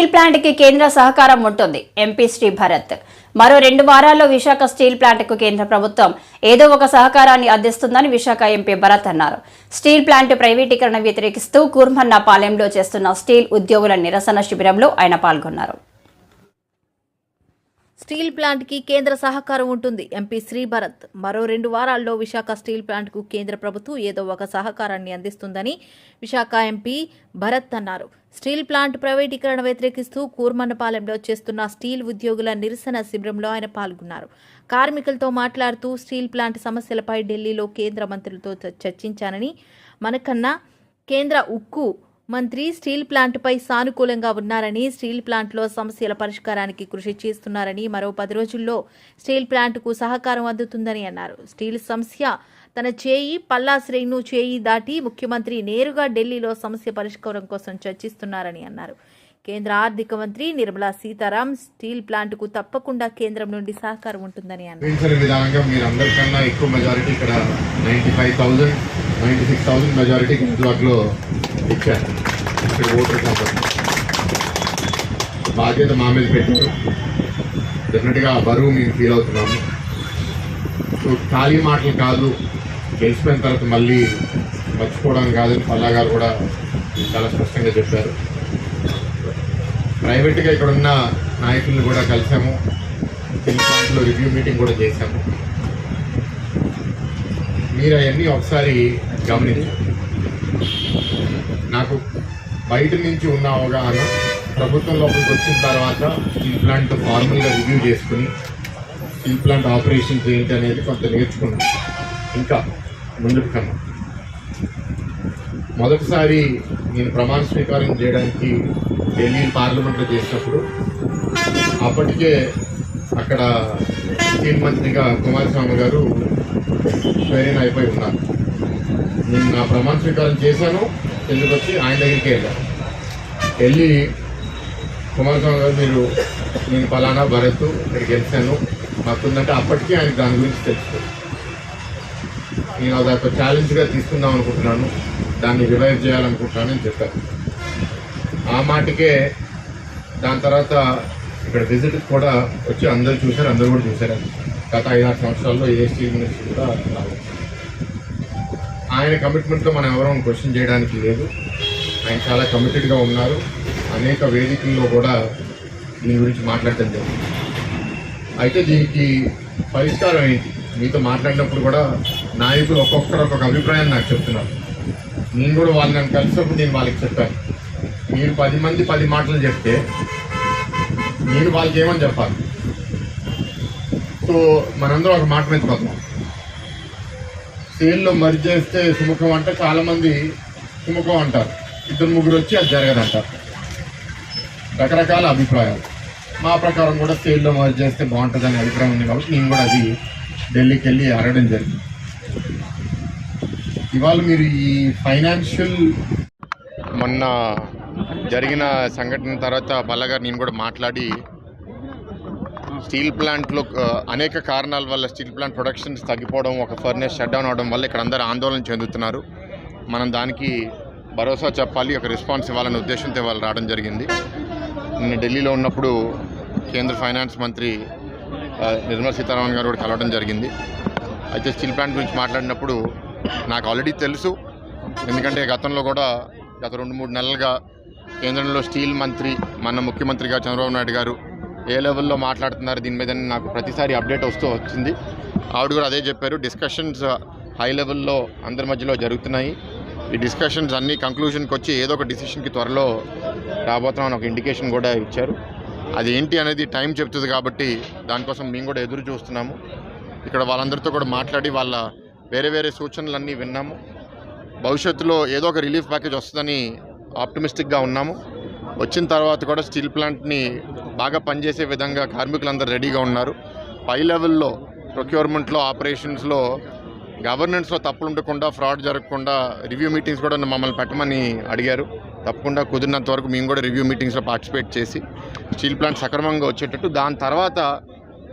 Steel ప్లాంట్కి కేంద్ర సహకారం ఉంటుంది. ఎంపీ శ్రీ భరత్. మరో రెండు వారాల్లో విశాఖ స్టీల్ ప్లాంట్కు కేంద్ర ప్రభుత్వం ఏదో ఒక సహకారాన్ని అందిస్తుందని విశాఖ ఎంపీ భరత్ అన్నారు. స్టీల్ ప్లాంట్ ప్రైవేటీకరణ వ్యతిరేకిస్తూ కూర్మన్న పాలెంలో చేస్తున్న స్టీల్ ఉద్యోగుల నిరసన శిబిరంలో ఆయన పాల్గొన్నారు. స్టీల్ ప్లాంట్కి కేంద్ర సహకారం ఉంటుంది. ఎంపీ శ్రీ భరత్ మరో రెండు వారాల్లో విశాఖ స్టీల్ ప్లాంట్కు కేంద్ర ప్రభుత్వం ఏదో ఒక సహకారాన్ని అందిస్తుందని విశాఖ ఎంపీ భరత్ అన్నారు. స్టీల్ ప్లాంట్ ప్రైవేటీకరణ వ్యతిరేకిస్తూ కూర్మన్నపాలెంలో చేస్తున్న స్టీల్ ఉద్యోగుల నిరసన శిబిరంలో ఆయన పాల్గొన్నారు. కార్మికులతో మాట్లాడుతూ స్టీల్ ప్లాంట్ సమస్యలపై ఢిల్లీలో కేంద్ర మంత్రులతో చ- చర్చించానని మనకన్నా కేంద్ర ఉక్కు మంత్రి స్టీల్ ప్లాంట్పై సానుకూలంగా ఉన్నారని స్టీల్ ప్లాంట్లో సమస్యల పరిష్కారానికి కృషి చేస్తున్నారని మరో పది రోజుల్లో స్టీల్ ప్లాంట్కు సహకారం అందుతుందని అన్నారు. స్టీల్ సమస్య తన చేయి పల్లా శ్రేణు చేయి దాటి ముఖ్యమంత్రి నేరుగా ఢిల్లీలో సమస్య పరిష్కారం కోసం చర్చిస్తున్నారని అన్నారు. కేంద్ర ఆర్థిక మంత్రి నిర్మలా సీతారాం స్టీల్ ప్లాంట్కు తప్పకుండా కేంద్రం నుండి సహకారం ఉంటుందని అన్నారు. ఇచ్చారు ఇక్కడ ఓటర్ కాబట్టి బాధ్యత మా మీద పెట్టారు. డెఫినెట్గా ఆ బరువు మేము ఫీల్ అవుతున్నాము. సో ఖాళీ మాటలు కాదు. గెలిచిపోయిన తర్వాత మళ్ళీ మర్చిపోవడం కాదని పల్లా గారు కూడా చాలా స్పష్టంగా చెప్పారు. ప్రైవేట్గా ఇక్కడ ఉన్న నాయకుల్ని కూడా కలిసాము. పాయింట్లో రివ్యూ మీటింగ్ కూడా చేశాము. మీరు అవన్నీ ఒకసారి గమనించారు నాకు బయట నుంచి ఉన్న అవగాహన ప్రభుత్వం లోపలికి వచ్చిన తర్వాత స్టీల్ ప్లాంట్ ఫార్మల్గా రివ్యూ చేసుకుని స్టీల్ ప్లాంట్ ఆపరేషన్స్ ఏంటి అనేది కొంత నేర్చుకున్నాను. ఇంకా ముందుకు కన్నా. మొదటిసారి నేను ప్రమాణ స్వీకారం చేయడానికి ఢిల్లీ పార్లమెంట్లో చేసినప్పుడు అప్పటికే అక్కడ స్టీల్ మంత్రిగా కుమారస్వామి గారు స్వేరీన్ అయిపోయి ఉన్నారు. నేను నా ప్రమాణ స్వీకారం చేశాను. ఎందుకు వచ్చి ఆయన దగ్గరికి వెళ్ళాను వెళ్ళి కుమారస్వామి గారు మీరు నేను పలానా భరత్ ఇక్కడికి వెళ్తాను మాకుందంటే అప్పటికీ ఆయన దాని గురించి తెలుసు. నేను అది ఒక ఛాలెంజ్గా తీసుకుందాం అనుకుంటున్నాను. దాన్ని రివైవ్ చేయాలనుకుంటున్నాను అని చెప్పారు. ఆ మాటకే దాని తర్వాత ఇక్కడ విజిట్ కూడా వచ్చి అందరూ చూశారు అందరూ కూడా చూశారు. గత ఐదారు సంవత్సరాల్లో ఏ స్టీల్ మినిస్టర్ కూడా రావచ్చు ఆయన కమిట్మెంట్తో మనం ఎవరూ క్వశ్చన్ చేయడానికి లేదు. ఆయన చాలా కమిటెడ్గా ఉన్నారు. అనేక వేదికల్లో కూడా దీని గురించి మాట్లాడటం జరిగింది. అయితే దీనికి పరిష్కారం ఏంటి? మీతో మాట్లాడినప్పుడు కూడా నాయకులు ఒక్కొక్కరు ఒక్కొక్క అభిప్రాయం నాకు చెప్తున్నారు. నేను కూడా వాళ్ళు నన్ను కలిసినప్పుడు నేను వాళ్ళకి చెప్పాను. మీరు పది మంది పది మాటలు చెప్తే నేను వాళ్ళకి ఏమని చెప్పాలి? సో మనందరం ఒక మాట మీద పోతాం సేల్లో మర్జ్ చేస్తే సుముఖం అంటే చాలామంది సుముఖం అంటారు. ఇద్దరు ముగ్గురు వచ్చి అది జరగదంటారు. రకరకాల అభిప్రాయాలు. మా ప్రకారం కూడా సేల్లో మర్జ్ చేస్తే బాగుంటుందనే అభిప్రాయం ఉంది కాబట్టి నేను కూడా అది ఢిల్లీకి వెళ్ళి అడగడం జరిగింది. ఇవాళ మీరు ఈ ఫైనాన్షియల్ మొన్న జరిగిన సంఘటన తర్వాత బల్లగారు నేను కూడా మాట్లాడి స్టీల్ ప్లాంట్లో అనేక కారణాల వల్ల స్టీల్ ప్లాంట్ ప్రొడక్షన్స్ తగ్గిపోవడం ఒక ఫర్నేస్ షట్ డౌన్ అవడం వల్ల ఇక్కడ అందరూ ఆందోళన చెందుతున్నారు. మనం దానికి భరోసా చెప్పాలి ఒక రెస్పాన్స్ ఇవ్వాలనే ఉద్దేశంతో వాళ్ళు రావడం జరిగింది. నేను ఢిల్లీలో ఉన్నప్పుడు కేంద్ర ఫైనాన్స్ మంత్రి నిర్మలా సీతారామన్ గారు కూడా కలవడం జరిగింది. అయితే స్టీల్ ప్లాంట్ గురించి మాట్లాడినప్పుడు నాకు ఆల్రెడీ తెలుసు. ఎందుకంటే గతంలో కూడా గత రెండు మూడు నెలలుగా కేంద్రంలో స్టీల్ మంత్రి మన ముఖ్యమంత్రిగా చంద్రబాబు నాయుడు గారు ఏ లెవెల్లో మాట్లాడుతున్నారు దీని మీద నాకు ప్రతిసారి అప్డేట్ వస్తూ వచ్చింది. ఆవిడ కూడా అదే చెప్పారు డిస్కషన్స్ హై లెవెల్లో అందరి మధ్యలో జరుగుతున్నాయి. ఈ డిస్కషన్స్ అన్నీ కంక్లూషన్కి వచ్చి ఏదో ఒక డిసిషన్కి త్వరలో రాబోతున్నామని ఒక ఇండికేషన్ కూడా ఇచ్చారు. అది ఏంటి అనేది టైం చెప్తుంది కాబట్టి దానికోసం మేము కూడా ఎదురు చూస్తున్నాము. ఇక్కడ వాళ్ళందరితో కూడా మాట్లాడి వాళ్ళ వేరే వేరే సూచనలన్నీ విన్నాము. భవిష్యత్తులో ఏదో ఒక రిలీఫ్ ప్యాకేజ్ వస్తుందని ఆప్టమిస్టిక్గా ఉన్నాము. వచ్చిన తర్వాత కూడా స్టీల్ ప్లాంట్ని బాగా పనిచేసే విధంగా కార్మికులందరూ రెడీగా ఉన్నారు. పై లెవెల్లో ప్రొక్యూర్మెంట్లో ఆపరేషన్స్లో గవర్నెన్స్లో తప్పులు ఉండకుండా ఫ్రాడ్ జరగకుండా రివ్యూ మీటింగ్స్ కూడా మమ్మల్ని పెట్టమని అడిగారు. తప్పకుండా కుదిరినంత వరకు మేము కూడా రివ్యూ మీటింగ్స్లో పార్టిసిపేట్ చేసి స్టీల్ ప్లాంట్ సక్రమంగా వచ్చేటట్టు. దాని తర్వాత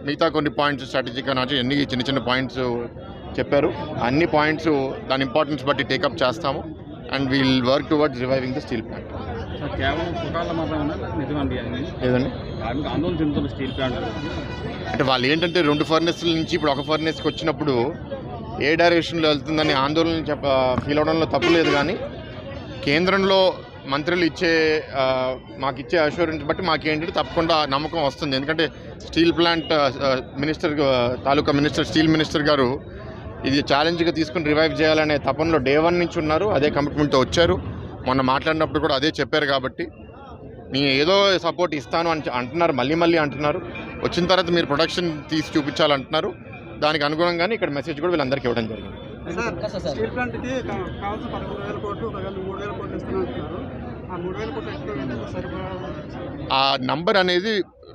మిగతా కొన్ని పాయింట్స్ స్ట్రాటజిక్గా నాకు ఎన్ని చిన్న చిన్న పాయింట్స్ చెప్పారు. అన్ని పాయింట్స్ దాని ఇంపార్టెన్స్ బట్టి టేకప్ చేస్తాము. And we'll work towards reviving the steel plant అంటే వాళ్ళు ఏంటంటే రెండు ఫర్నెస్ల నుంచి ఇప్పుడు ఒక ఫర్నెస్కి వచ్చినప్పుడు ఏ డైరెక్షన్లో వెళ్తుందని ఆందోళన చెప్ప ఫీల్ అవడంలో తప్పు లేదు కానీ కేంద్రంలో మంత్రులు ఇచ్చే మాకు ఇచ్చే అష్యూరెన్స్ బట్టి మాకేంటంటే తప్పకుండా నమ్మకం వస్తుంది. ఎందుకంటే స్టీల్ ప్లాంట్ మినిస్టర్ తాలూకా మినిస్టర్ స్టీల్ మినిస్టర్ గారు ఇది ఛాలెంజ్గా తీసుకుని రివైవ్ చేయాలనే తపనలో డే వన్ నుంచి ఉన్నారు. అదే కమిట్మెంట్తో వచ్చారు. మొన్న మాట్లాడినప్పుడు కూడా అదే చెప్పారు కాబట్టి నేను ఏదో సపోర్ట్ ఇస్తాను అని అంటున్నారు మళ్ళీ మళ్ళీ అంటున్నారు. వచ్చిన తర్వాత మీరు ప్రొడక్షన్ తీసి చూపించాలంటున్నారు. దానికి అనుగుణంగానే ఇక్కడ మెసేజ్ కూడా వీళ్ళందరికీ ఇవ్వడం జరిగింది. ఆ నంబర్ అనేది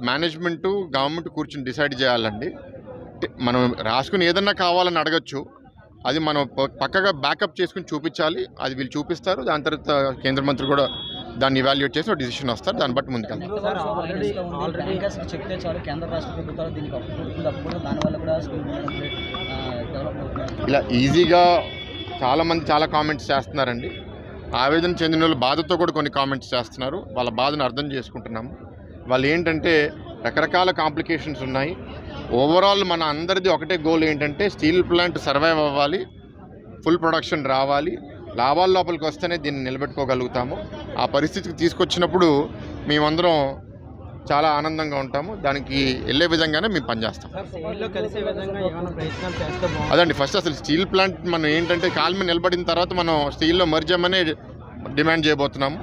మేనేజ్మెంట్ గవర్నమెంట్ కూర్చుని డిసైడ్ చేయాలండి. మనం రాసుకుని ఏదన్నా కావాలని అడగచ్చు. అది మనం పక్కగా బ్యాకప్ చేసుకుని చూపించాలి. అది వీళ్ళు చూపిస్తారు. దాని తర్వాత కేంద్ర మంత్రి కూడా దాన్ని ఇవాల్యుయేట్ చేసి డిసిషన్ వస్తారు. దాన్ని బట్టి ముందుకెళ్తాం. సార్ ఆల్రెడీ ఆల్రెడీ ట్యాంకర్స్కి చెప్తే చాలు కేంద్ర రాష్ట్ర ప్రభుత్వాలు దీనికి అప్పు పుడుతుంది అప్పు కూడా దానివల్ల కూడా స్కూల్ డెవలప్ అవుతుంది. ఇలా ఈజీగా చాలామంది చాలా కామెంట్స్ చేస్తున్నారండి. ఆవేదన చెందిన వాళ్ళు బాధతో కూడా కొన్ని కామెంట్స్ చేస్తున్నారు. వాళ్ళ బాధను అర్థం చేసుకుంటున్నాము. వాళ్ళు ఏంటంటే రకరకాల కాంప్లికేషన్స్ ఉన్నాయి. ఓవరాల్ మన అందరిది ఒకటే గోల్ ఏంటంటే స్టీల్ ప్లాంట్ సర్వైవ్ అవ్వాలి ఫుల్ ప్రొడక్షన్ రావాలి. లాభాల లోపలికి వస్తేనే దీన్ని నిలబెట్టుకోగలుగుతాము. ఆ పరిస్థితికి తీసుకొచ్చినప్పుడు మేమందరం చాలా ఆనందంగా ఉంటాము. దానికి వెళ్ళే విధంగానే మేము పనిచేస్తాం. అదండి ఫస్ట్ అసలు స్టీల్ ప్లాంట్ మనం ఏంటంటే కాలు మీద నిలబడిన తర్వాత మనం స్టీల్లో మర్జమనే డిమాండ్ చేయబోతున్నాము.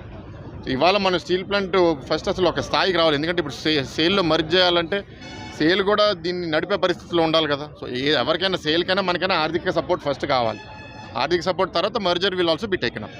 ఇవాళ మనం స్టీల్ ప్లాంట్ ఫస్ట్ అసలు ఒక స్థాయికి రావాలి. ఎందుకంటే ఇప్పుడు సే సేల్లో మర్జ్ చేయాలంటే సేల్ కూడా దీన్ని నడిపే పరిస్థితిలో ఉండాలి కదా. సో ఏ ఎవరికైనా సేల్కైనా మనకైనా ఆర్థిక సపోర్ట్ ఫస్ట్ కావాలి. ఆర్థిక సపోర్ట్ తర్వాత merger will also be taken up